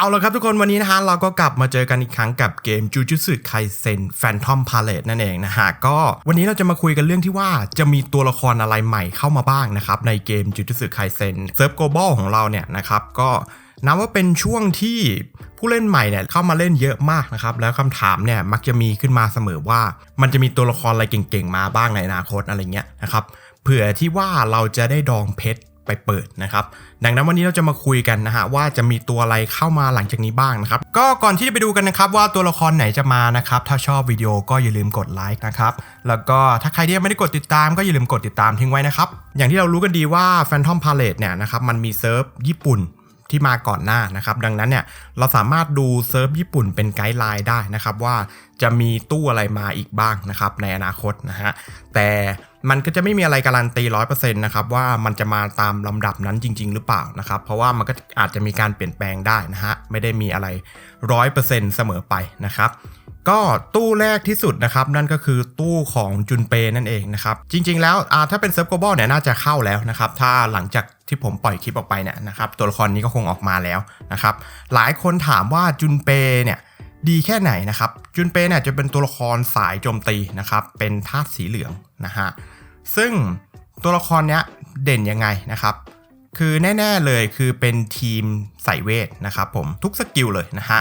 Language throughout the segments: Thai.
เอาละครับทุกคนวันนี้นะฮะเราก็กลับมาเจอกันอีกครั้งกับเกม Jujutsu Kaisen Phantom Palace นั่นเองนะฮะก็วันนี้เราจะมาคุยกันเรื่องที่ว่าจะมีตัวละครอะไรใหม่เข้ามาบ้างนะครับในเกม Jujutsu Kaisen เซิร์ฟ Global ของเราเนี่ยนะครับก็นับว่าเป็นช่วงที่ผู้เล่นใหม่เนี่ยเข้ามาเล่นเยอะมากนะครับ แล้วคำถามเนี่ยมักจะมีขึ้นมาเสมอว่า มันจะมีตัวละครอะไรเก่งๆมาบ้างในอนาคตอะไรเงี้ยนะครับเผื่อที่ว่าเราจะได้ดองเพชร ไปเปิดนะครับ ดังนั้นวันนี้เราจะมาคุยกันนะฮะว่าจะมีตัวอะไรเข้ามาหลังจากนี้บ้างนะครับ ก็ก่อนที่จะไปดูกันนะครับว่าตัวละครไหนจะมานะครับ ถ้าชอบวิดีโอก็อย่าลืมกดไลค์นะครับ แล้วก็ถ้าใครที่ยังไม่ได้กดติดตามก็อย่าลืมกดติดตามทิ้งไว้นะครับ อย่างที่เรารู้กันดีว่า Phantom Palace เนี่ยนะครับมันมีเซิร์ฟญี่ปุ่นที่มาก่อนหน้านะครับ ดังนั้นเนี่ยเราสามารถดูเซิร์ฟญี่ปุ่นเป็นไกด์ไลน์ได้นะครับว่าจะมีตู้อะไรมาอีกบ้างนะครับในอนาคตนะฮะแต่ มันก็จะไม่มีอะไรการันตีร้อยเปอร์เซ็นต์นะครับว่ามันจะมาตามลำดับนั้นจริง ๆ หรือเปล่านะครับเพราะว่ามันก็อาจจะมีการเปลี่ยนแปลงได้นะฮะไม่ได้มีอะไรร้อยเปอร์เซ็นต์เสมอไปนะครับก็ตู้แรกที่สุดนะครับนั่นก็คือตู้ของจุนเปนั่นเองนะครับจริง ๆ แล้วถ้าเป็นเซิร์ฟโกลบอลเนี่ยน่าจะเข้าแล้วนะครับถ้าหลังจากที่ผมปล่อยคลิปออกไปเนี่ยนะครับตัวละครนี้ก็คงออกมาแล้วนะครับหลายคนถามว่าจุนเปเนี่ยดีแค่ไหนนะครับจุนเปเนี่ยจะเป็นตัวละครสายโจมตีนะครับเป็นธาตุสีเหลือง นะฮะซึ่งตัวละครเนี้ยเด่นยังไงนะครับ คือแน่ ๆเลยคือเป็นทีมใส่เวทนะครับผมทุกสกิลเลยนะฮะ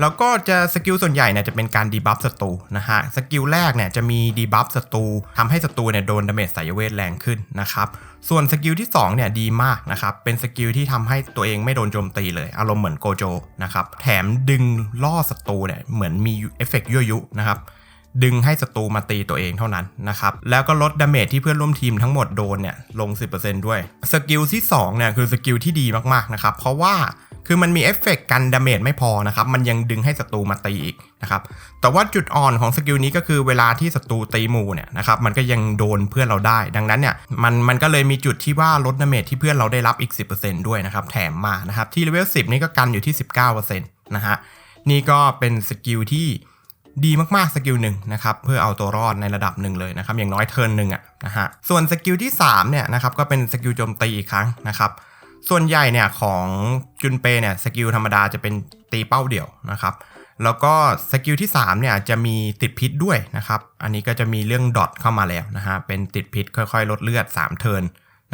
แล้วก็จะสกิลส่วนใหญ่เนี่ยจะเป็นการดีบัฟศัตรูนะฮะสกิลแรกเนี่ยจะมีดีบัฟศัตรูทำให้ศัตรูเนี่ยโดนดาเมจสายเวทแรงขึ้นนะครับส่วนสกิลที่2เนี่ยดีมากนะครับเป็นสกิลที่ทำให้ตัวเองไม่โดนโจมตีเลย อารมณ์เหมือนโกโจนะครับแถมดึงล่อศัตรูเนี่ยเหมือนมีเอฟเฟกต์ยั่วยุนะครับ ดึงให้ศัตรูมาตีตัวเองเท่านั้นนะครับ แล้วก็ลดดาเมจที่เพื่อนร่วมทีมทั้งหมดโดนเนี่ยลง 10%ด้วย สกิลที่2เนี่ยคือสกิลที่ดีมากๆนะครับ เพราะว่าคือมันมีเอฟเฟกกันดาเมจไม่พอนะครับ มันยังดึงให้ศัตรูมาตีอีกนะครับ แต่ว่าจุดอ่อนของสกิลนี้ก็คือเวลาที่ศัตรูตีมูเนี่ยนะครับ มันก็ยังโดนเพื่อนเราได้ ดังนั้นเนี่ยมันมันก็เลยมีจุดที่ว่าลดดาเมจที่เพื่อนเราได้รับอีก 10%ด้วยนะครับ แถมมานะครับ ที่เลเวล10 นี่ก็กันอยู่ที่ 19%นะฮะ นี่ก็เป็นสกิลที่ ดีมากๆสกิลหนึ่งนะครับเพื่อเอาตัวรอดในระดับหนึ่งเลยนะครับอย่างน้อยเทิร์นหนึ่งอะนะฮะส่วนสกิลที่3เนี่ยนะครับก็เป็นสกิลโจมตีอีกครั้งนะครับส่วนใหญ่เนี่ยของจุนเปเนี่ยสกิลธรรมดาจะเป็นตีเป้าเดี่ยวนะครับแล้วก็สกิลที่3เนี่ยจะมีติดพิษด้วยนะครับอันนี้ก็จะมีเรื่องดอทเข้ามาแล้วนะฮะเป็นติดพิษค่อยๆ ลดเลือด 3 เทิร์น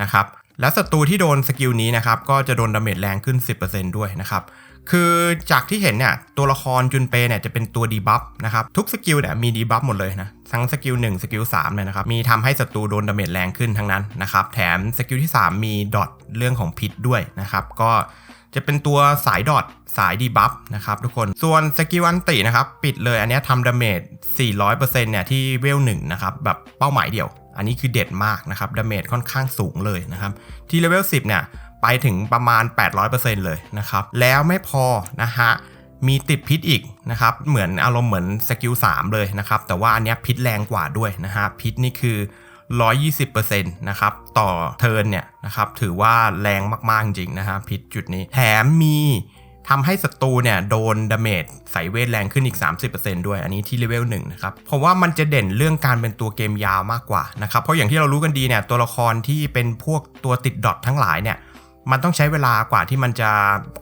นะครับแล้วศัตรูที่โดนสกิลนี้นะครับก็จะโดนดาเมจแรงขึ้น 10%ด้วยนะครับ คือจากที่เห็นเนี่ยตัวละครจุนเปเนี่ยจะเป็นตัวดีบัฟนะครับทุกสกิลเนี่ยมีดีบัฟหมดเลยนะทั้งสกิล1สกิล3เนี่ยนะครับมีทำให้ศัตรูโดนดาเมจแรงขึ้นทั้งนั้นนะครับแถมสกิลที่ 3 มีดอทเรื่องของพิษด้วยนะครับก็จะเป็นตัวสายดอทสายดีบัฟนะครับทุกคนส่วนสกิลอันตินะครับปิดเลยอันนี้ทำดาเมจ 400%เนี่ยที่เวล1นะครับแบบเป้าหมายเดียว อันนี้คือเด็ดมากนะครับดาเมจค่อนข้างสูงเลยนะครับที่เลเวล10เนี่ย ไปถึงประมาณ 800%เลยนะครับ แล้วไม่พอนะฮะมีติดพิษอีกนะครับ เหมือนอารมณ์เหมือนสกิล3เลยนะครับ แต่ว่าอันนี้พิษแรงกว่าด้วยนะฮะ พิษนี่คือ 120%นะครับต่อเทิร์นเนี่ยนะครับ ถือว่าแรงมากๆจริงนะฮะพิษจุดนี้ แถมมีทำให้ศัตรูเนี่ยโดนดาเมจใส่เวทแรงขึ้นอีก 30%ด้วยอันนี้ที่เลเวล1นะครับเพราะว่ามันจะเด่นเรื่องการเป็นตัวเกมยาวมากกว่านะครับ เพราะอย่างที่เรารู้กันดีเนี่ยตัวละครที่เป็นพวกตัวติดดอททั้งหลายเนี่ย มันต้องใช้เวลากว่าที่มันจะ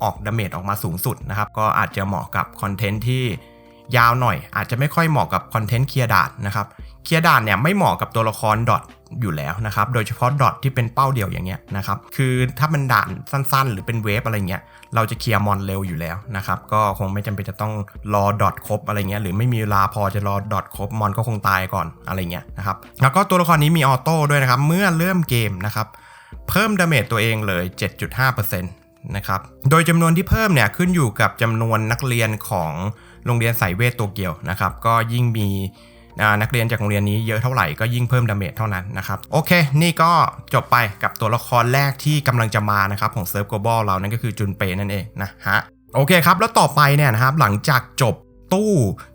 ออกดาเมจออกมาสูงสุดนะครับ ก็อาจจะเหมาะกับคอนเทนต์ที่ยาวหน่อย อาจจะไม่ค่อยเหมาะกับคอนเทนต์เคลียร์ดาดนะครับเคลียร์ดาดเนี่ยไม่เหมาะกับตัวละครดอทอยู่แล้วนะครับ โดยเฉพาะดอทที่เป็นเป้าเดียวอย่างเงี้ยนะครับ คือถ้ามันด่านสั้นๆ หรือเป็นเวฟอะไรเงี้ย เราจะเคลียร์มอนเร็วอยู่แล้วนะครับ ก็คงไม่จำเป็นจะต้องรอดอทครบอะไรเงี้ย หรือไม่มีเวลาพอจะรอดอทครบมอนก็คงตายก่อนอะไรเงี้ยนะครับ แล้วก็ตัวละครนี้มีออโต้ด้วยนะครับ เมื่อเริ่มเกมนะครับ เพิ่มดาเมจตัวเองเลย 7.5%นะครับโดยจำนวนที่เพิ่มเนี่ยขึ้นอยู่กับจำนวนนักเรียนของโรงเรียนสายเวทโตเกียวนะครับก็ยิ่งมีนักเรียนจากโรงเรียนนี้เยอะเท่าไหร่ก็ยิ่งเพิ่มดาเมจเท่านั้นนะครับโอเค นี่ก็จบไปกับตัวละครแรกที่กำลังจะมานะครับของเซิร์ฟโกลบอลเรานั่นก็คือจุนเปนั่นเองนะฮะโอเคครับ แล้วต่อไปเนี่ยนะครับหลังจากจบตู้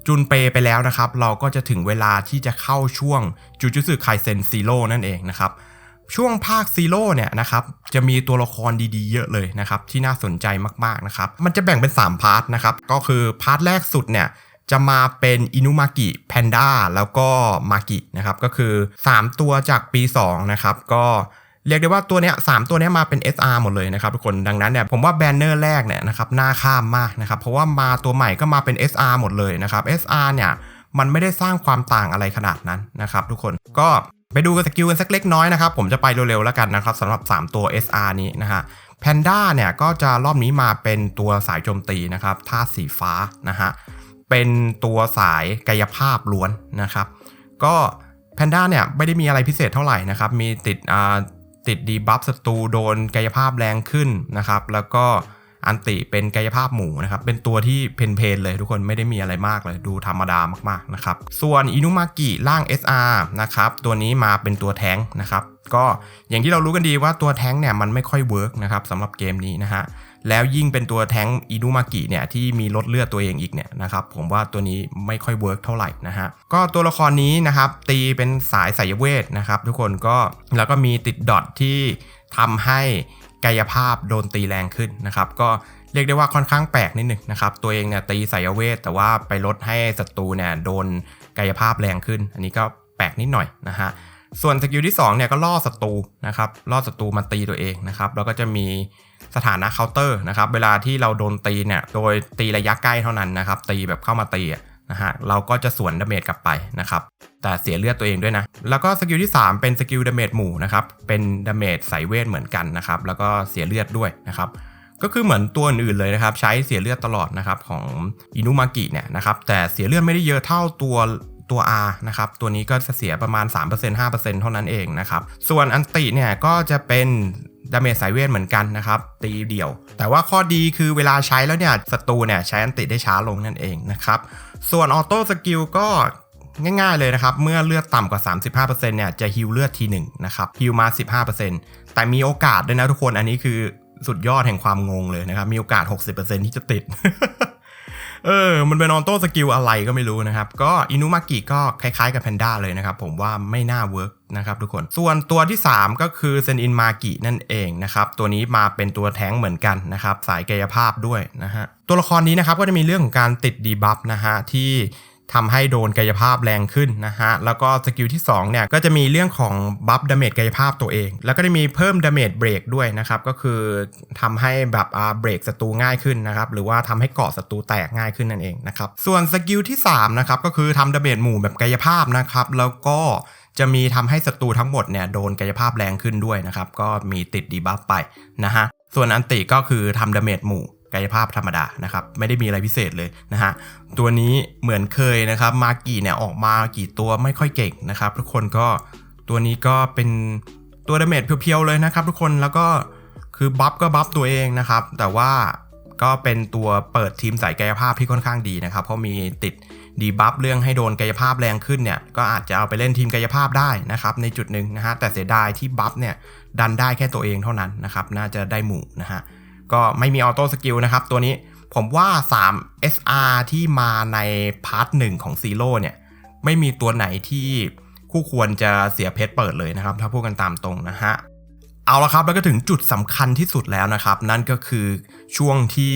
จุนเปไปแล้วนะครับ เราก็จะถึงเวลาที่จะเข้าช่วงจูจูสึไคเซนซีโร่นั่นเองนะครับ ช่วงภาคซีโร่เนี่ยนะครับจะมีตัวละครดีๆ เยอะเลยนะครับที่น่าสนใจมากๆนะครับมันจะแบ่งเป็น 3 พาร์ทนะครับก็คือพาร์ทแรกสุดเนี่ยจะมาเป็นอินุมากิแพนด้าแล้วก็มากินะครับก็คือ 3 ตัวจากปี 2 นะครับก็เรียกได้ว่าตัวเนี้ยสามตัวเนี้ยมาเป็น SR หมดเลยนะครับทุกคนดังนั้นเนี่ยผมว่าแบนเนอร์แรกเนี่ยนะครับน่าข้ามมากนะครับเพราะว่ามาตัวใหม่ก็มาเป็น SR หมดเลยนะครับ SR เนี่ยมันไม่ได้สร้างความต่างอะไรขนาดนั้นนะครับทุกคนก็ ไปดูกันสกิลกันสักเล็กน้อยนะครับ ผมจะไปเร็วๆแล้วกันนะครับสำหรับ 3 ตัว SR นี้นะฮะแพนด้าเนี่ยก็จะรอบนี้มาเป็นตัวสายโจมตีนะครับท่าสีฟ้านะฮะเป็นตัวสายกายภาพล้วนนะครับ ก็แพนด้าเนี่ยไม่ได้มีอะไรพิเศษเท่าไหร่นะครับ มีติดอ่าติดดีบัฟศัตรูโดนกายภาพแรงขึ้นนะครับ แล้วก็ อันติเป็นกายภาพหมูนะครับ เป็นตัวที่เพนเพนเลยทุกคนไม่ได้มีอะไรมากเลย ดูธรรมดามากๆนะครับ ส่วนอินุมากิร่าง SR นะครับ ตัวนี้มาเป็นตัวแท้งนะครับก็อย่างที่เรารู้กันดีว่าตัวแท้งเนี่ยมันไม่ค่อยเวิร์กนะครับสำหรับเกมนี้นะฮะแล้วยิ่งเป็นตัวแท้งอินุมากิเนี่ยที่มีลดเลือดตัวเองอีกเนี่ยนะครับผมว่าตัวนี้ไม่ค่อยเวิร์กเท่าไหร่นะฮะก็ตัวละครนี้นะครับตีเป็นสายสายเวทนะครับทุกคนก็แล้วก็มีติดดอทที่ทำให้ กายภาพโดนตีแรงขึ้นนะครับ ก็เรียกได้ว่าค่อนข้างแปลกนิดหนึ่งนะครับ ตัวเองเนี่ยตีสายเวท แต่ว่าไปลดให้ศัตรูเนี่ยโดนกายภาพแรงขึ้น อันนี้ก็แปลกนิดหน่อยนะฮะส่วนสกิลที่2เนี่ยก็ล่อศัตรูนะครับล่อศัตรูมาตีตัวเองนะครับแล้วก็จะมีสถานะเคาน์เตอร์นะครับเวลาที่เราโดนตีเนี่ยโดยตีระยะใกล้เท่านั้นนะครับตีแบบเข้ามาตีนะฮะเราก็จะสวนดาเมจกลับไปนะครับ แต่เสียเลือดตัวเองด้วยนะ แล้วก็สกิลที่ 3 เป็นสกิลดาเมจหมู่นะครับ เป็นดาเมจสายเวทเหมือนกันนะครับ แล้วก็เสียเลือดด้วยนะครับ ก็คือเหมือนตัวอื่นๆเลยนะครับ ใช้เสียเลือดตลอดนะครับของอินุมากิเนี่ยนะครับ แต่เสียเลือดไม่ได้เยอะเท่าตัวตัว R นะครับ ตัวนี้ก็จะเสียประมาณ 3% 5%เท่านั้นเองนะครับ ส่วนอันติเนี่ยก็จะเป็นดาเมจสายเวทเหมือนกันนะครับ ตีเดี่ยว แต่ว่าข้อดีคือเวลาใช้แล้วเนี่ยศัตรูเนี่ยใช้อันติได้ช้าลงนั่นเองนะครับ ส่วนออโต้สกิลก็ ง่ายๆเลยนะครับ เมื่อเลือดต่ำกว่า 35%เนี่ยจะฮิลเลือดทีหนึ่งนะครับฮิลมา 15%แต่มีโอกาสด้วยนะทุกคนอันนี้คือสุดยอดแห่งความงงเลยนะครับ มีโอกาส 60%ที่จะติด เออ มันเป็นออโต้สกิลอะไรก็ไม่รู้นะครับ ก็อินุมากิก็คล้ายๆกับแพนด้าเลยนะครับ ผมว่าไม่น่าเวิร์กนะครับทุกคน ส่วนตัวที่ 3 ก็คือเซนอินมากินั่นเองนะครับ ตัวนี้มาเป็นตัวแท้งเหมือนกันนะครับ สายกายภาพด้วยนะฮะ ตัวละครนี้นะครับก็จะมีเรื่องของการติดดีบัฟนะฮะที่ ทำให้โดนกายภาพแรงขึ้นนะฮะ แล้วก็สกิลที่2เนี่ยก็จะมีเรื่องของบัฟดาเมจกายภาพตัวเอง แล้วก็จะมีเพิ่มดาเมจเบรกด้วยนะครับ ก็คือทำให้แบบอ่าเบรกศัตรูง่ายขึ้นนะครับ หรือว่าทำให้เกาะศัตรูแตกง่ายขึ้นนั่นเองนะครับ ส่วนสกิลที่3นะครับก็คือทำดาเมจหมู่แบบกายภาพนะครับ แล้วก็จะมีทำให้ศัตรูทั้งหมดเนี่ยโดนกายภาพแรงขึ้นด้วยนะครับ ก็มีติดดีบัฟไปนะฮะ ส่วนอันติก็คือทำดาเมจหมู่ กายภาพธรรมดานะครับไม่ได้มีอะไรพิเศษเลยนะฮะตัวนี้เหมือนเคยนะครับมากี่เนี่ยออกมากี่ตัวไม่ค่อยเก่งนะครับ ทุกคนก็ตัวนี้ก็เป็นตัวดาเมจเพียวๆเลยนะครับทุกคนแล้วก็คือบัฟก็บัฟตัวเองนะครับ แต่ว่าก็เป็นตัวเปิดทีมสายกายภาพที่ค่อนข้างดีนะครับเพราะมีติดดีบัฟเรื่องให้โดนกายภาพแรงขึ้นเนี่ยก็อาจจะเอาไปเล่นทีมกายภาพได้นะครับในจุดหนึ่งนะฮะแต่เสียดายที่บัฟเนี่ยดันได้แค่ตัวเองเท่านั้นนะครับน่าจะได้หมู่นะฮะ ก็ไม่มีออโต้สกิลนะครับ ตัวนี้ผมว่า 3 SR ที่มาในพาร์ทหนึ่งของซีโร่เนี่ย ไม่มีตัวไหนที่คู่ควรจะเสียเพชรเปิดเลยนะครับ ถ้าพูดกันตามตรงนะฮะ เอาละครับแล้วก็ถึงจุดสำคัญที่สุดแล้วนะครับ นั่นก็คือช่วงที่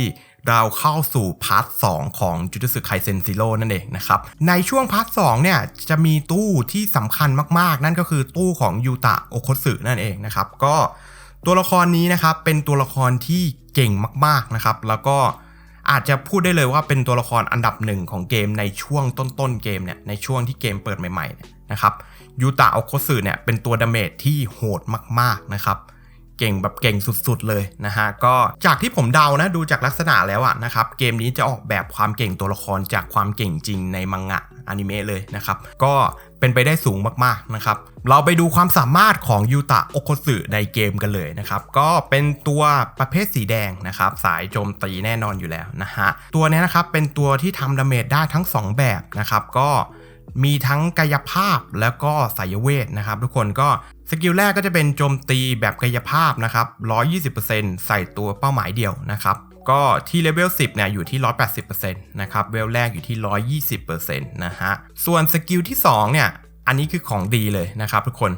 เราเข้าสู่พาร์ท 2 ของจุดสึไคเซนซิโร่นั่นเองนะครับ ในช่วงพาร์ท 2 เนี่ย จะมีตู้ที่สำคัญมากๆ นั่นก็คือตู้ของยูตะโอโคสึนั่นเองนะครับ ก็ ตัวละครนี้นะครับเป็นตัวละครที่เก่งมากๆนะครับ แล้วก็อาจจะพูดได้เลยว่าเป็นตัวละครอันดับหนึ่งของเกมในช่วงต้นๆเกมเนี่ยในช่วงที่เกมเปิดใหม่ๆนะครับยูตะโอโคสึเนี่ยเป็นตัวดาเมจที่โหดมากๆนะครับ เก่งแบบเก่งสุดๆเลยนะฮะก็จากที่ผมเดานะดูจากลักษณะแล้วอะนะครับเกมนี้จะออกแบบความเก่งตัวละครจากความเก่งจริงในมังงะ อนิเมะเลยนะครับก็เป็นไปได้สูงมากๆนะครับเราไปดูความสามารถของยูตะโอโคสึในเกมกันเลยนะครับก็เป็นตัวประเภทสีแดงนะครับสายโจมตีแน่นอนอยู่แล้วนะฮะตัวนี้นะครับเป็นตัวที่ทำดาเมจได้ทั้ง 2 แบบนะครับก็มีทั้งกายภาพแล้วก็สายเวทนะครับ ทุกคนก็สกิลแรกก็จะเป็นโจมตีแบบกายภาพนะครับ 120%ใส่ตัวเป้าหมายเดียวนะครับ ก็ที่เลเวล10เนี่ยอยู่ที่ 180%นะครับเวลแรกอยู่ที่ 120%นะฮะ ส่วนสกิลที่2เนี่ยอันนี้คือของดีเลยนะครับทุกคน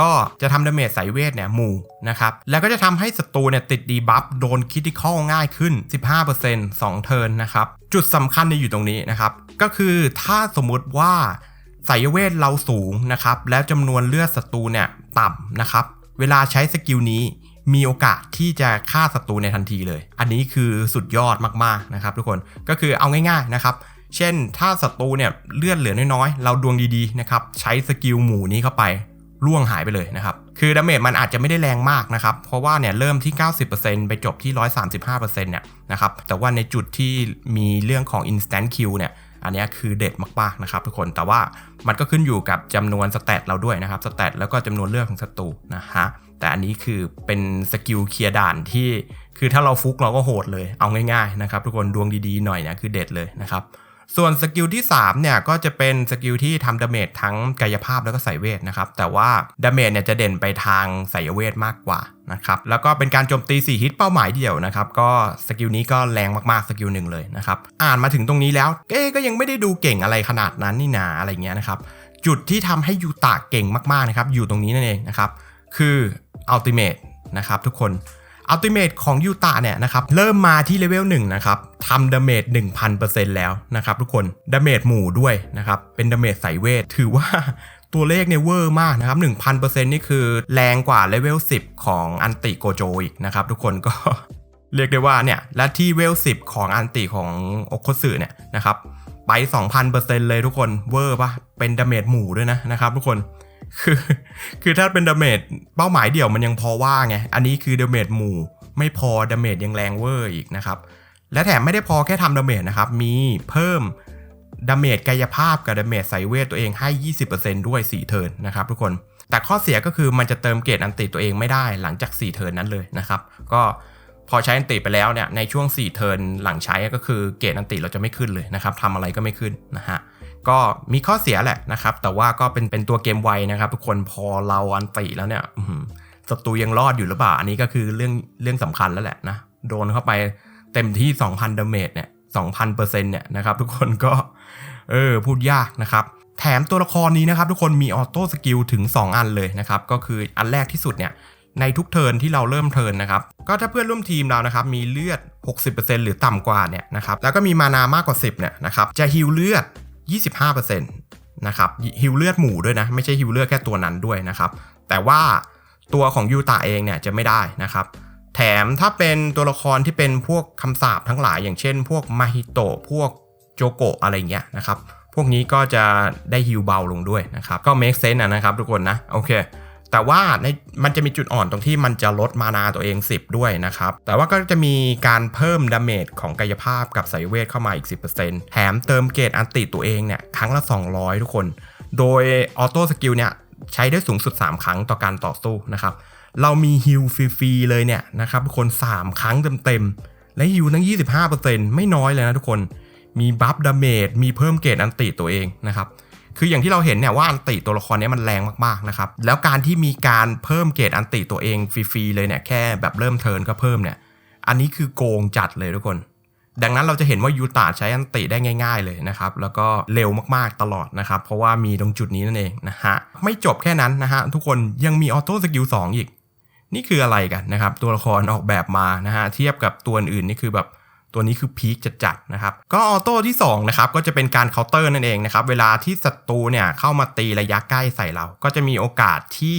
ก็จะทำดาเมจสายเวทเนี่ยหมู่นะครับแล้วก็จะทำให้ศัตรูเนี่ยติดดีบัฟโดนคิติคอลง่ายขึ้น 15% 2 เทิร์นนะครับ จุดสำคัญเนี่ยอยู่ตรงนี้นะครับ ก็คือถ้าสมมุติว่าสายเวทเราสูงนะครับ แล้วจำนวนเลือดศัตรูเนี่ยต่ำนะครับ เวลาใช้สกิลนี้ มีโอกาสที่จะฆ่าศัตรูในทันทีเลย อันนี้คือสุดยอดมากๆนะครับทุกคนก็คือเอาง่ายๆนะครับเช่น ถ้าศัตรูเนี่ยเลือดเหลือน้อยๆ เราดวงดีๆนะครับใช้สกิลหมู่นี้เข้าไปล่วงหายไปเลยนะครับ คือดาเมจมันอาจจะไม่ได้แรงมากนะครับ เพราะว่าเนี่ยเริ่มที่ 90%ไปจบที่ 135%เนี่ยนะครับ แต่ว่าในจุดที่มีเรื่องของ instant kill เนี่ย อันนี้คือเด็ดมากๆนะครับทุกคนแต่ว่ามันก็ขึ้นอยู่กับจำนวนสเตตเราด้วยนะครับสเตตแล้วก็จำนวนเลือดของศัตรูนะฮะแต่อันนี้คือเป็นสกิลเคลียร์ด่านที่คือถ้าเราฟุกเราก็โหดเลยเอาง่ายๆนะครับทุกคนดวงดีๆหน่อยเนี่ยคือเด็ดเลยนะครับ ส่วนสกิลที่3เนี่ยก็จะเป็นสกิลที่ทำดาเมจทั้งกายภาพแล้วก็สายเวทนะครับ แต่ว่าดาเมจเนี่ยจะเด่นไปทางสายเวทมากกว่านะครับแล้วก็เป็นการโจมตี 4 ฮิตเป้าหมายเดียวนะครับ ก็สกิลนี้ก็แรงมากๆสกิลหนึ่งเลยนะครับ อ่านมาถึงตรงนี้แล้วเอ๊ก็ยังไม่ได้ดูเก่งอะไรขนาดนั้นนี่นาอะไรเงี้ยนะครับ จุดที่ทำให้ยูตะเก่งมากๆนะครับอยู่ตรงนี้นั่นเองนะครับคืออัลติเมทนะครับทุกคน อัลติเมทของยูตาเนี่ยนะครับเริ่มมาที่เลเวล1นะครับทำดาเมจ1,000%แล้วนะครับทุกคนดาเมจหมู่ด้วยนะครับเป็นดาเมจใส่เวท ถือว่าตัวเลขเนี่ยเวอร์มากนะครับ 1,000%นี่คือแรงกว่าเลเวล10 ของอันติโกโจอีกนะครับทุกคนก็เรียกได้ว่าเนี่ยและที่เวล10 ของอันติของโอคสึเนี่ยนะครับไป 2,000%เลยทุกคนเวอร์ปะเป็นดาเมจหมู่ด้วยนะนะครับทุกคน คือคือถ้าเป็นดาเมจเป้าหมายเดี่ยวมันยังพอว่าไง อันนี้คือดาเมจหมู่ ไม่พอดาเมจยังแรงเวอร์อีกนะครับ และแถมไม่ได้พอแค่ทำดาเมจนะครับ มีเพิ่มดาเมจกายภาพกับดาเมจใส่เวทตัวเองให้ 20%ด้วย 4 เทิร์นนะครับทุกคน แต่ข้อเสียก็คือมันจะเติมเกรดอันติตัวเองไม่ได้หลังจาก 4 เทิร์นนั้นเลยนะครับ ก็พอใช้อันติไปแล้วเนี่ยในช่วง 4 เทิร์นหลังใช้ก็คือเกรดอันติเราจะไม่ขึ้นเลยนะครับทำอะไรก็ไม่ขึ้นนะฮะ ก็มีข้อเสียแหละนะครับ แต่ว่าก็เป็นเป็นตัวเกมไวนะครับ ทุกคนพอเราอันติแล้วเนี่ยศัตรูยังรอดอยู่หรือเปล่าอันนี้ก็คือเรื่องเรื่องสำคัญแล้วแหละนะโดนเข้าไปเต็มที่ 2,000ดาเมจเนี่ย2,000เปอร์เซ็นต์เนี่ยนะครับ ทุกคนก็เออพูดยากนะครับ แถมตัวละครนี้นะครับ ทุกคนมีออโต้สกิลถึง 2 อันเลยนะครับ ก็คืออันแรกที่สุดเนี่ยในทุกเทิร์นที่เราเริ่มเทิร์นนะครับ ก็ถ้าเพื่อนร่วมทีมเรานะครับ มีเลือด 60%หรือต่ำกว่าเนี่ยนะครับ แล้วก็มีมานามากกว่า 10เนี่ยนะครับ จะฮิลเลือด 25%นะครับฮิวเลือดหมู่ด้วยนะ ไม่ใช่ฮิวเลือดแค่ตัวนั้นด้วยนะครับ แต่ว่าตัวของยูตาเองเนี่ยจะไม่ได้นะครับ แถมถ้าเป็นตัวละครที่เป็นพวกคำสาปทั้งหลาย อย่างเช่น พวกมาฮิโตะพวกโจโกะอะไรเงี้ยนะครับ พวกนี้ก็จะได้ฮิวเบาลงด้วยนะครับ ก็เมคเซนส์นะครับทุกคนนะ โอเค แต่ว่าในมันจะมีจุดอ่อนตรงที่มันจะลดมานาตัวเอง 10 ด้วยนะครับ แต่ว่าก็จะมีการเพิ่มดาเมจของกายภาพกับสายเวทเข้ามาอีก 10%แถมเติมเกรดอันติตัวเองเนี่ยครั้งละ 200 ทุกคน โดยออโต้สกิลเนี่ยใช้ได้สูงสุด 3 ครั้งต่อการต่อสู้นะครับ เรามีฮิลฟรีๆเลยเนี่ยนะครับทุกคน 3 ครั้งเต็มๆ และฮิลทั้ง 25%ไม่น้อยเลยนะทุกคน มีบัฟดาเมจ มีเพิ่มเกรดอันติตัวเองนะครับ คืออย่างที่เราเห็นเนี่ยว่าอันติตัวละครนี้มันแรงมากๆนะครับ แล้วการที่มีการเพิ่มเกรดอันติตัวเองฟรีๆเลยเนี่ยแค่แบบเริ่มเทินก็เพิ่มเนี่ย อันนี้คือโกงจัดเลยทุกคน ดังนั้นเราจะเห็นว่ายูตาใช้อันติได้ง่าย ๆเลยนะครับ แล้วก็เร็วมากๆตลอดนะครับ เพราะว่ามีตรงจุดนี้นั่นเองนะฮะ ไม่จบแค่นั้นนะฮะทุกคนยังมีออโต้สกิล2อีก นี่คืออะไรกันนะครับ ตัวละครออกแบบมานะฮะเทียบกับตัวอื่นนี่คือแบบ ตัวนี้คือพีคจัดๆนะครับ ก็ออโต้ที่2นะครับก็จะเป็นการเคาน์เตอร์นั่นเองนะครับ เวลาที่ศัตรูเนี่ยเข้ามาตีระยะใกล้ใส่เรา ก็จะมีโอกาสที่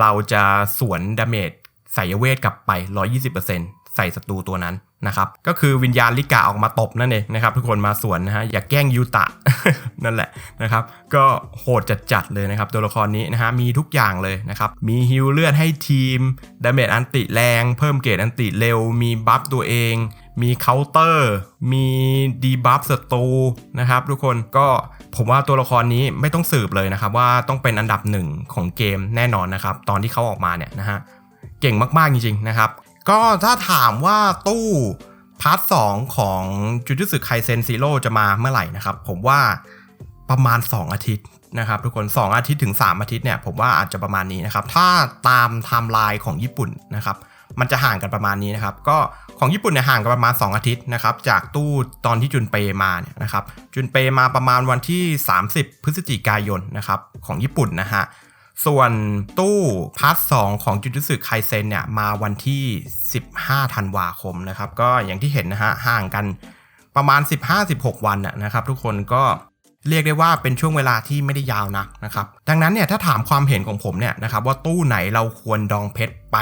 เราจะสวนดาเมจใส่เวทกลับไป 120%ใส่ศัตรูตัวนั้นนะครับ ก็คือวิญญาณลิกาออกมาตบนั่นเองนะครับ ทุกคนมาสวนนะฮะอย่าแกล้งยูตะ นั่นแหละนะครับ ก็โหดจัดๆเลยนะครับ ตัวละครนี้นะฮะมีทุกอย่างเลยนะครับ มีฮิลเลือดให้ทีมดาเมจอันติแรง เพิ่มเกรดอันติเร็ว มีบัฟตัวเอง มีเคาน์เตอร์ มีดีบัฟศัตรูนะครับทุกคนก็ผมว่าตัวละครนี้ไม่ต้องสืบเลยนะครับ ว่าต้องเป็นอันดับหนึ่งของเกมแน่นอนนะครับ ตอนที่เขาออกมาเนี่ยนะฮะเก่งมากๆจริงๆนะครับ ก็ถ้าถามว่าตู้พาร์ทสของจูจูสึไคเซนซีโร่จะมาเมื่อไหร่นะครับ ผมว่าประมาณ 2 อาทิตย์นะครับทุกคน 2 อาทิตย์ถึง 3 อาทิตย์เนี่ยผมว่าอาจจะประมาณนี้นะครับ ถ้าตามไทม์ไลน์ของญี่ปุ่นนะครับ มันจะห่างกันประมาณนี้นะครับ ก็ของญี่ปุ่นเนี่ยห่างกันประมาณ 2 อาทิตย์นะครับ จากตู้ตอนที่จุนเปมาเนี่ยนะครับ จุนเปมาประมาณวันที่ 30 พฤศจิกายนนะครับของญี่ปุ่นนะฮะ ส่วนตู้พาร์ทสของจุด u สึไคเซนเนี่ยมาวันที่ 15 ธันวาคมนะครับ ก็อย่างที่เห็นนะฮะห่างกันประมาณ 15-16 วันน่ะนะครับ ทุกคนก็เรียกได้ว่าเป็นช่วงเวลาที่ไม่ได้ยาวนักนะครับ ดังนั้นเนี่ยถ้าถามความเห็นของผมเนี่ยนะครับว่าตู้ไหนเราควรดองเพชรไป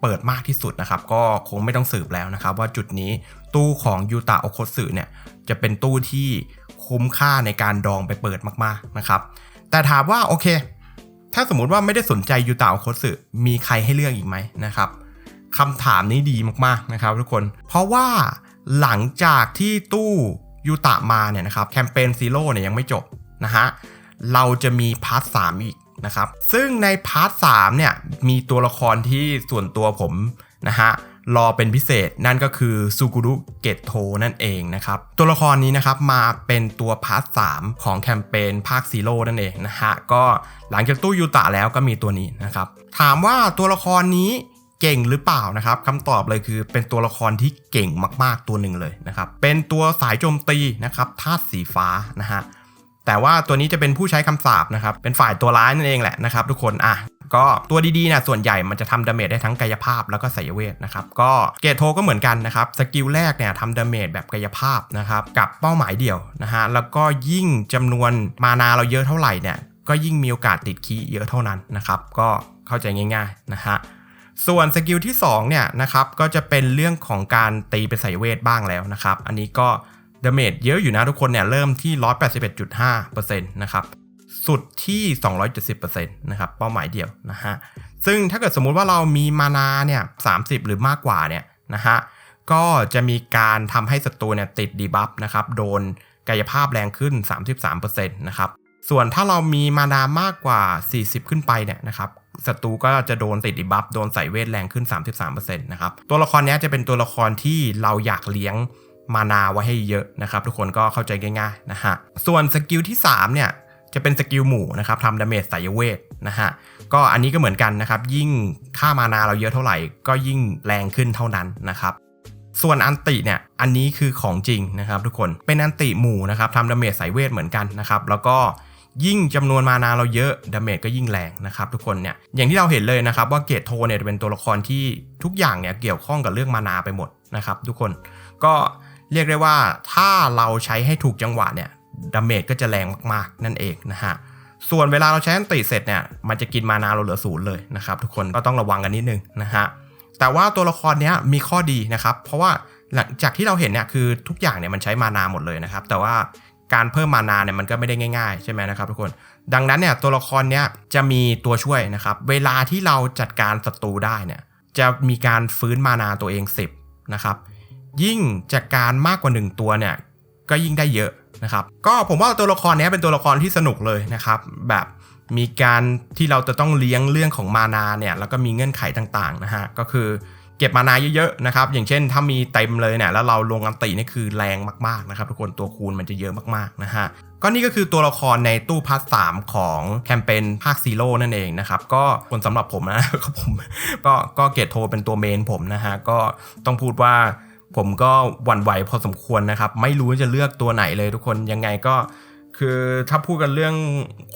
เปิดมากที่สุดนะครับ ก็คงไม่ต้องสืบแล้วนะครับ ว่าจุดนี้ตู้ของยูตะโอโคสึเนี่ยจะเป็นตู้ที่คุ้มค่าในการดองไปเปิดมากๆนะครับ แต่ถามว่าโอเค ถ้าสมมุติว่าไม่ได้สนใจยูตะโอโคสึมีใครให้เลือกอีกไหมนะครับคำถามนี้ดีมากๆนะครับทุกคน เพราะว่าหลังจากที่ตู้ยูตะมาเนี่ยนะครับแคมเปญซีโร่เนี่ยยังไม่จบนะฮะเราจะมีพาร์ทสอีก นะครับ ซึ่งในพาร์ทสเนี่ยมีตัวละครที่ส่วนตัวผมนะฮะรอเป็นพิเศษนั่นก็คือซูกุรุเกตโทนั่นเองนะครับ ตัวละครนี้นะครับมาเป็นตัวพาร์ทสของแคมเปญภาคซีโร่นั่นเองนะฮะก็หลังจากตู้ยูตะแล้วก็มีตัวนี้นะครับ ถามว่าตัวละครนี้เก่งหรือเปล่านะครับคำตอบเลยคือเป็นตัวละครที่เก่งมากๆตัวหนึ่งเลยนะครับ เป็นตัวสายโจมตีนะครับธาตุสีฟ้านะฮะ แต่ว่าตัวนี้จะเป็นผู้ใช้คำสาบนะครับ เป็นฝ่ายตัวร้ายนั่นเองแหละนะครับทุกคนอะก็ตัวดีๆนะส่วนใหญ่มันจะทำดาเมจได้ทั้งกายภาพแล้วก็สายเวทนะครับ ก็เกตโทก็เหมือนกันนะครับ สกิลแรกเนี่ยทำดาเมจแบบกายภาพนะครับ กับเป้าหมายเดียวนะฮะแล้วก็ยิ่งจำนวนมานาเราเยอะเท่าไหร่เนี่ยก็ยิ่งมีโอกาสติดคีเยอะเท่านั้นนะครับก็เข้าใจง่ายๆนะฮะส่วนสกิลที่2เนี่ยนะครับก็จะเป็นเรื่องของการตีเป็นสายเวทบ้างแล้วนะครับ อันนี้ก็ ดาเมจเยอะอยู่นะทุกคนเนี่ยเริ่มที่ 181.5%นะครับสุดที่ 270%นะครับเป้าหมายเดียวนะฮะซึ่งถ้าเกิดสมมุติว่าเรามีมานาเนี่ย30 หรือมากกว่าเนี่ยนะฮะก็จะมีการทำให้ศัตรูเนี่ยติดดีบัฟนะครับโดนกายภาพแรงขึ้น 33%นะครับส่วนถ้าเรามีมานามากกว่า 40 ขึ้นไปเนี่ยนะครับศัตรูก็จะโดนติดดีบัฟโดนใส่เวทแรงขึ้น 33%นะครับตัวละครนี้จะเป็นตัวละครที่เราอยากเลี้ยง มานาไว้ให้เยอะนะครับ ทุกคนก็เข้าใจง่ายๆนะฮะส่วนสกิลที่3เนี่ยจะเป็นสกิลหมู่นะครับทำดาเมจสายเวทนะฮะก็อันนี้ก็เหมือนกันนะครับ ยิ่งค่ามานาเราเยอะเท่าไหร่ ก็ยิ่งแรงขึ้นเท่านั้นนะครับส่วนอันติเนี่ยอันนี้คือของจริงนะครับทุกคนเป็นอันติหมู่นะครับทำดาเมจสายเวทเหมือนกันนะครับแล้วก็ยิ่งจำนวนมานาเราเยอะดาเมจก็ยิ่งแรงนะครับทุกคนเนี่ยอย่างที่เราเห็นเลยนะครับว่าเกตโทเนี่ยเป็นตัวละครที่ทุกอย่างเนี่ยเกี่ยวข้องกับเรื่องมานาไปหมดนะครับทุกคนก็ เรียกได้ว่าถ้าเราใช้ให้ถูกจังหวะเนี่ยดาเมจก็จะแรงมากๆนั่นเองนะฮะส่วนเวลาเราใช้อันติเสร็จเนี่ยมันจะกินมานาเราเหลือศูนย์เลยนะครับทุกคนก็ต้องระวังกันนิดนึงนะฮะแต่ว่าตัวละครนี้มีข้อดีนะครับ เพราะว่าหลังจากที่เราเห็นเนี่ยคือทุกอย่างเนี่ยมันใช้มานาหมดเลยนะครับ แต่ว่าการเพิ่มมานาเนี่ยมันก็ไม่ได้ง่ายๆ ใช่ไหมนะครับทุกคน ดังนั้นเนี่ยตัวละครเนี้ยจะมีตัวช่วยนะครับ เวลาที่เราจัดการศัตรูได้เนี่ยจะมีการฟื้นมานาตัวเอง 10นะครับ ยิ่งจัดการมากกว่า 1 ตัวเนี่ยก็ยิ่งได้เยอะนะครับ ก็ผมว่าตัวละครนี้เป็นตัวละครที่สนุกเลยนะครับ แบบมีการที่เราจะต้องเลี้ยงเรื่องของมานาเนี่ยแล้วก็มีเงื่อนไขต่างๆนะฮะก็คือเก็บมานาเยอะๆนะครับ อย่างเช่นถ้ามีเต็มเลยเนี่ยแล้วเราลงอันตินี่คือแรงมากๆนะครับทุกคนตัวคูณมันจะเยอะมากๆนะฮะก็นี่ก็คือตัวละครในตู้พาร์ทสของแคมเปญภาคซีโร่นั่นเองนะครับก็คนสำหรับผมนะครับผมก็ก็เกตโทเป็นตัวเมนผมนะฮะก็ต้องพูดว่า ผมก็หวั่นไหวพอสมควรนะครับ ไม่รู้จะเลือกตัวไหนเลยทุกคนยังไงก็คือถ้าพูดกันเรื่อง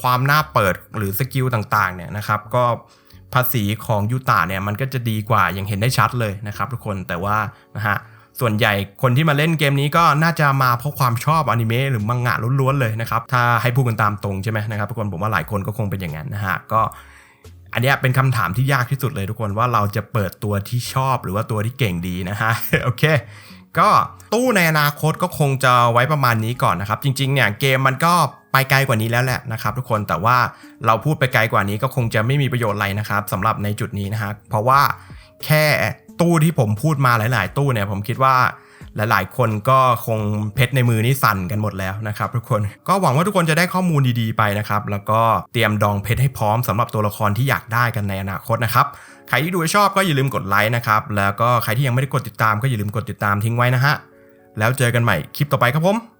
ความน่าเปิดหรือสกิลต่างๆเนี่ยนะครับ ก็ภาษีของยูตาเนี่ยมันก็จะดีกว่าอย่างเห็นได้ชัดเลยนะครับ ทุกคนแต่ว่านะฮะส่วนใหญ่คนที่มาเล่นเกมนี้ก็น่าจะมาเพราะความชอบอนิเมะหรือมังงะล้วนๆเลยนะครับ ถ้าให้พูดกันตามตรงใช่ไหมนะครับทุกคนผมว่าหลายคนก็คงเป็นอย่างนั้นนะฮะก็ อันนี้เป็นคำถามที่ยากที่สุดเลยทุกคนว่าเราจะเปิดตัวที่ชอบหรือว่าตัวที่เก่งดีนะฮะโอเค ก็ตู้ในอนาคตก็คงจะไว้ประมาณนี้ก่อนนะครับ จริงๆเนี่ยเกมมันก็ไปไกลกว่านี้แล้วแหละนะครับทุกคนแต่ว่าเราพูดไปไกลกว่านี้ก็คงจะไม่มีประโยชน์อะไรนะครับสำหรับในจุดนี้นะฮะเพราะว่าแค่ตู้ที่ผมพูดมาหลาย ๆ ตู้เนี่ยผมคิดว่า หลายๆ คนก็คงเพชรในมือนี่สั่นกันหมดแล้วนะครับทุกคนก็หวังว่าทุกคนจะได้ข้อมูลดีๆไปนะครับ แล้วก็เตรียมดองเพชรให้พร้อมสำหรับตัวละครที่อยากได้กันในอนาคตนะครับใครที่ดูชอบก็อย่าลืมกดไลค์นะครับแล้วก็ใครที่ยังไม่ได้กดติดตามก็อย่าลืมกดติดตามทิ้งไว้นะฮะแล้วเจอกันใหม่คลิปต่อไปครับผม